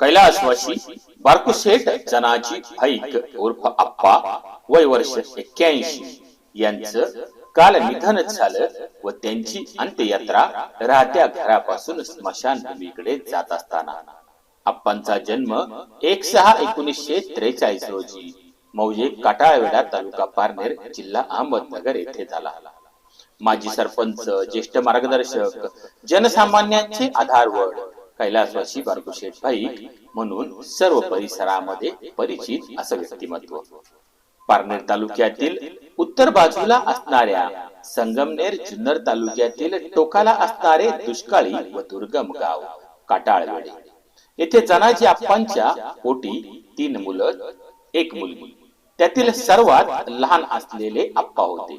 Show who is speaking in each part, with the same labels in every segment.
Speaker 1: कैलासवासी बारकुशेठ जनाजी भाईक उर्फ आप्पा वय वर्ष एक्क्याऐंशी. यांचं काल निधन झालं व त्यांची अंत्ययात्रा राहत्या घरापासून स्मशानभूमीकडे जात असताना. आप्पांचा जन्म एक सहा एकोणीसशे त्रेचाळीस रोजी मौजे काटाळवेडा तालुका पारनेर जिल्हा अहमदनगर येथे झाला. माजी सरपंच ज्येष्ठ मार्गदर्शक जनसामान्यांचे आधारवड कैलासवासी बारकुशेठ भाई म्हणून सर्व परिसरामध्ये परिचित असं व्यक्तिमत्व. पारनेर तालुक्यातील उत्तर बाजूला असणाऱ्या संगमनेर जुन्नर तालुक्यातील टोकाला असणारे दुष्काळी व दुर्गम गाव काटाळवेडे येथे जनाजी आप्पांच्या पोटी तीन मुलं एक मुलगी. त्यातील सर्वात लहान असलेले आप्पा होते.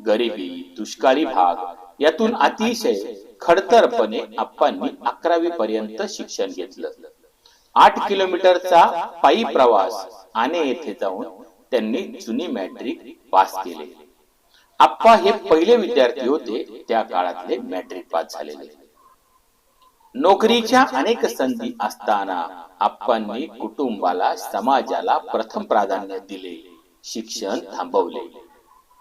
Speaker 1: गरिबी दुष्काळी भाग यातून अतिशय खडतरपणे आप्पांनी अकरावी पर्यंत शिक्षण घेतलं. आठ किलोमीटरचा पायी प्रवास आणे येथे जाऊन त्यांनी जुनी मॅट्रिक पास केले. आप्पा हे पहिले विद्यार्थी होते त्या काळातले मॅट्रिक पास झालेले. नोकरीच्या अनेक संधी असताना आप्पांनी कुटुंबाला समाजाला प्रथम प्राधान्य दिले. शिक्षण थांबवले.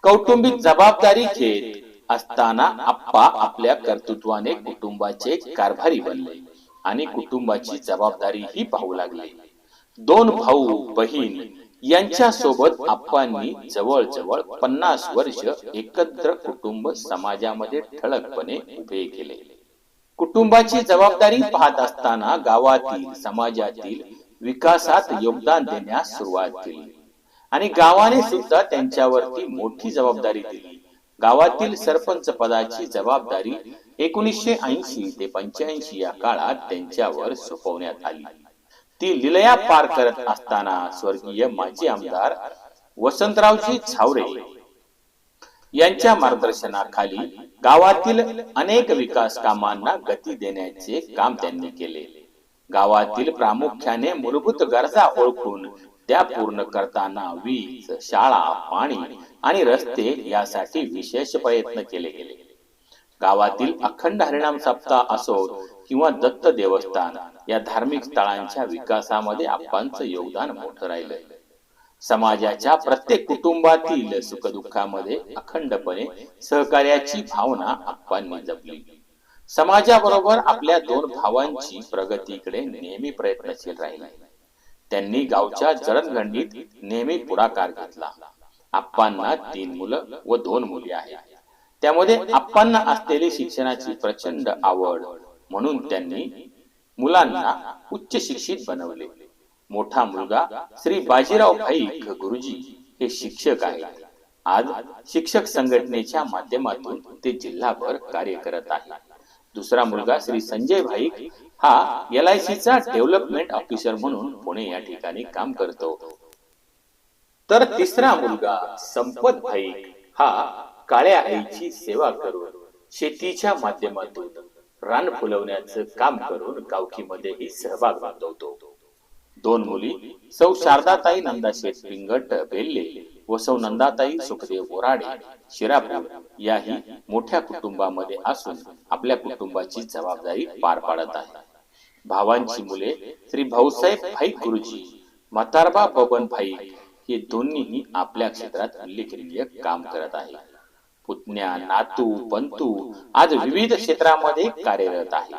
Speaker 1: कौटुंबिक जबाबदारी घेत असताना आप्पा आपल्या कर्तृत्वाने कुटुंबाचे कारभारी बनले आणि कुटुंबाची जबाबदारी ही पाहू लागले. दोन भाऊ बहीण यांच्या सोबत आप्पांनी जवळजवळ पन्नास वर्ष एकत्र कुटुंब समाजामध्ये ठळकपणे उभे केले. कुटुंबाची जबाबदारी पाहत असताना गावातील समाजातील विकासात योगदान देण्यास सुरुवात केली. आणि गावाने सुद्धा त्यांच्यावरती मोठी जबाबदारी दिली. गावातील सरपंच पदाची जबाबदारी एकोणीसशे ऐंशी ते पंच्याऐंशी या काळात त्यांच्यावर सोपवण्यात आली. ती लिलया पार करत असताना स्वर्गीय माजी आमदार वसंतरावजी छावरे यांच्या मार्गदर्शनाखाली गावातील अनेक विकास कामांना गती देण्याचे काम त्यांनी केले. गावातील प्रामुख्याने मूलभूत गरजा ओळखून त्या पूर्ण करताना वीज शाळा पाणी आणि रस्ते यासाठी विशेष प्रयत्न केले गेले. गावातील अखंड हरिणाम सप्ताह असो किंवा दत्त देवस्थान या धार्मिक स्थळांच्या विकासामध्ये आप्पांचं योगदान मोठं राहिलंय. समाजाच्या प्रत्येक कुटुंबातील सुखदुःखामध्ये अखंडपणे सहकार्याची भावना आप्पांनी जपली. समाजाबरोबर आपल्या दोन भावांची प्रगतीकडे नेहमी प्रयत्नशील राहिला. त्यांनी गावच्या जडणघडणीत नेहमी पुढाकार घेतला. आप्पांना तीन मुलं व दोन मुली आहेत. त्यामध्ये आप्पांना असलेली शिक्षणाची प्रचंड आवड म्हणून त्यांनी मुलांना उच्च शिक्षित बनवले. मोठा मुलगा श्री बाजीराव भाईक गुरुजी हे शिक्षक आहेत. आज शिक्षक संघटनेच्या माध्यमातून ते जिल्हाभर कार्य करत आहेत. दुसरा मुलगा श्री संजय भाईक हा एल आय चा डेव्हलपमेंट ऑफिसर म्हणून पुणे या ठिकाणी काम करतो. तर तिसरा मुलगा संपत भाई हा काळ्या आईची सेवा करून शेतीच्या माध्यमातून रान फुलवण्याचं काम करून गावकीमध्येही सहभाग नोंदवतो. दोन मुली सौ शारदाताई नंदाशेठ पिंगट बेल्ले व सौ नंदाताई सुखदेव बोराडे शिरापूर याही मोठ्या कुटुंबामध्ये असून आपल्या कुटुंबाची जबाबदारी पार पाडत आहे. भावांची मुले श्री भाऊसाहेब भाई गुरुजी म्हातारबा बबन भाई हे दोन्हीही आपल्या क्षेत्रात उल्लेखनीय काम करत आहे. पुतण्या नातू पंतू आज विविध क्षेत्रामध्ये कार्यरत आहे.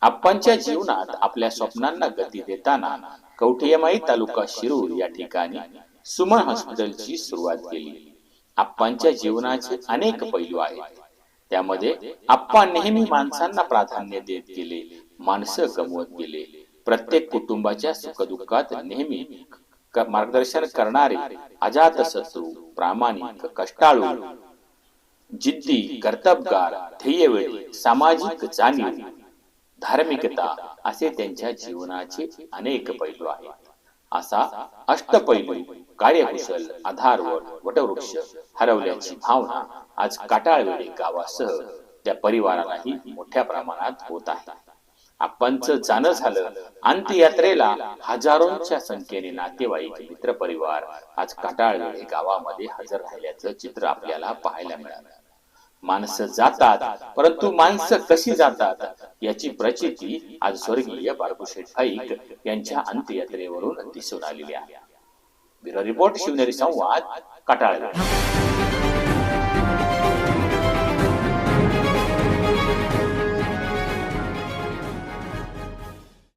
Speaker 1: आप्पांच्या जीवनात आपल्या स्वप्नांना गती देताना कवठेमाई तालुका शिरूर या ठिकाणी सुमन हॉस्पिटलची सुरुवात केली. आप्पांच्या जीवनाचे अनेक पैलू आहेत. त्यामध्ये आप्पा नेहमी माणसांना प्राधान्य देत गेले. माणसं कमवत गेले. प्रत्येक कुटुंबाच्या सुखदुःखात नेहमी मार्गदर्शन करणारे अजात शत्रू प्रामाणिक कष्टाळू जिद्दी कर्तबगार ध्येयवेळी सामाजिक जाणीव धार्मिकता असे त्यांच्या जीवनाचे अनेक पैलू आहेत. असा अष्टपैलू कार्यकुशल आधारवड वटवृक्ष हरवल्याची भावना आज काटाळवेडे गावासह त्या परिवारालाही मोठ्या प्रमाणात होत आहे. आप्पांचं जाणं झालं. अंत्ययात्रेला हजारोंच्या संख्येने नातेवाईक मित्रपरिवार. आज काटाळवेडे गावामध्ये हजर राहिल्याचं चित्र आपल्याला पाहायला मिळालं. माणसं जातात परंतु माणसं कशी जातात? याची प्रचिती आज स्वर्गीय बाळगुशेठ फाईक यांच्या अंत्ययात्रेवरून दिसून आलेली आहे ब्युरो रिपोर्ट शिवनेरी संवाद कटाळा.